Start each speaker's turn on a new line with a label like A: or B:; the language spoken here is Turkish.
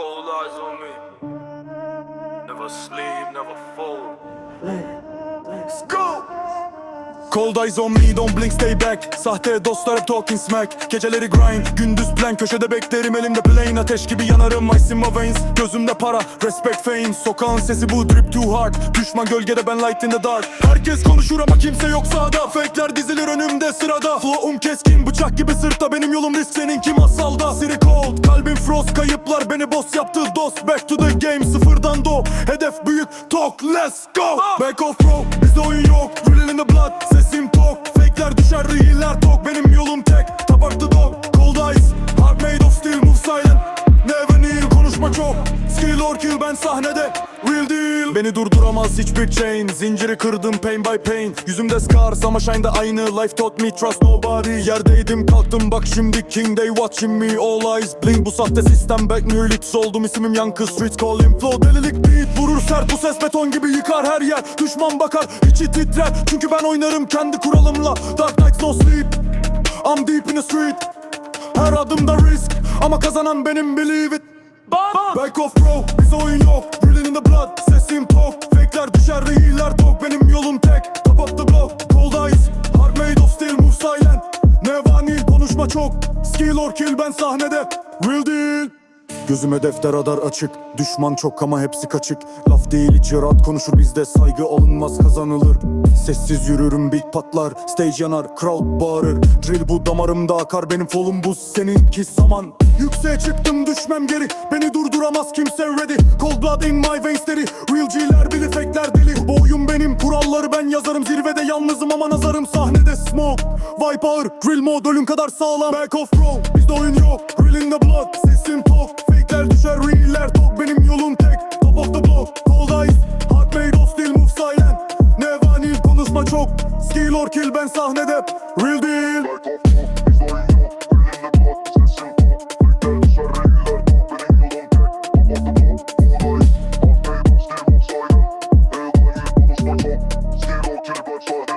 A: cold eyes on me. Never sleep, never fold. Cold eyes on me don't blink stay back. Sahte dostlar hep talking smack. Geceleri grind gündüz plan Köşede beklerim. Elimde plane Ateş gibi yanarım. İce in my veins Gözümde para respect fame. Sokağın sesi bu drip too hard. Düşman gölgede ben light in the dark. Herkes konuşur ama kimse yok sağda Fake'ler dizilir önümde sırada. Flow'um keskin bıçak gibi sırtta. Benim yolum risk seninki masalda Siri cold kalbim frost. Kayıplar beni boss yaptı dost. Back to the game sıfırdan do Hedef büyük talk let's go. Back off bro bizde oyun yok. Real blood sesim tok. Fake'ler düşer real'ler tok. Benim yolum tek. Tabak the dog. Cold eyes Heart made of steel. Move silent. Never kneel. Konuşma çok. Skill or kill. Ben sahnede. Real deal. Beni durduramaz hiçbir chain. Zinciri kırdım pain by pain. Yüzümde scars. Ama shine'da aynı. Life taught me trust nobody. Yerdeydim kalktım. Bak şimdi king they watching me. All eyes blink. Bu sahte sistem back me. Lips oldum. İsmim yankı. Streets calling flow Delilik sert bu ses beton gibi yıkar her yer. Düşman bakar içi titrer. Çünkü ben oynarım kendi kuralımla. Dark nights no sleep. I'm deep in the street. Her adımda risk. Ama kazanan benim believe it. Back off bro. Bize oyun yok. Real in the blood. Sesim tok Fake'ler düşer real'ler tok. Benim yolum tek. Top of the block. Cold eyes Heart made of steel. Move silent. Ne vanil konuşma çok. Skill or kill ben sahnede. Real deal Gözüme defter radar açık. Düşman çok ama hepsi kaçık. Laf değil hiç yarat konuşur. Bizde saygı alınmaz kazanılır. Sessiz yürürüm big patlar. Stage yanar crowd bağırır. Drill bu damarımda akar benim folum buz seninki saman Yükseğe çıktım düşmem geri. Beni durduramaz kimse ready. Cold blood in my veins deri. Real G'ler bilir fake'ler kuralları ben yazarım Zirvede yalnızım ama nazarım sahnede smoke. Vibe ağır drill mode ölüm kadar sağlam. Back off bro bizde oyun yok. Real in the blood sesim tok. Fake'ler düşer real'ler tok. Benim yolum tek. Top of the block Cold eyes. Heart made of steel move silent. Ne vanil konuşma çok. Skill or kill ben sahnede. Real deal one more. Zero to the bad.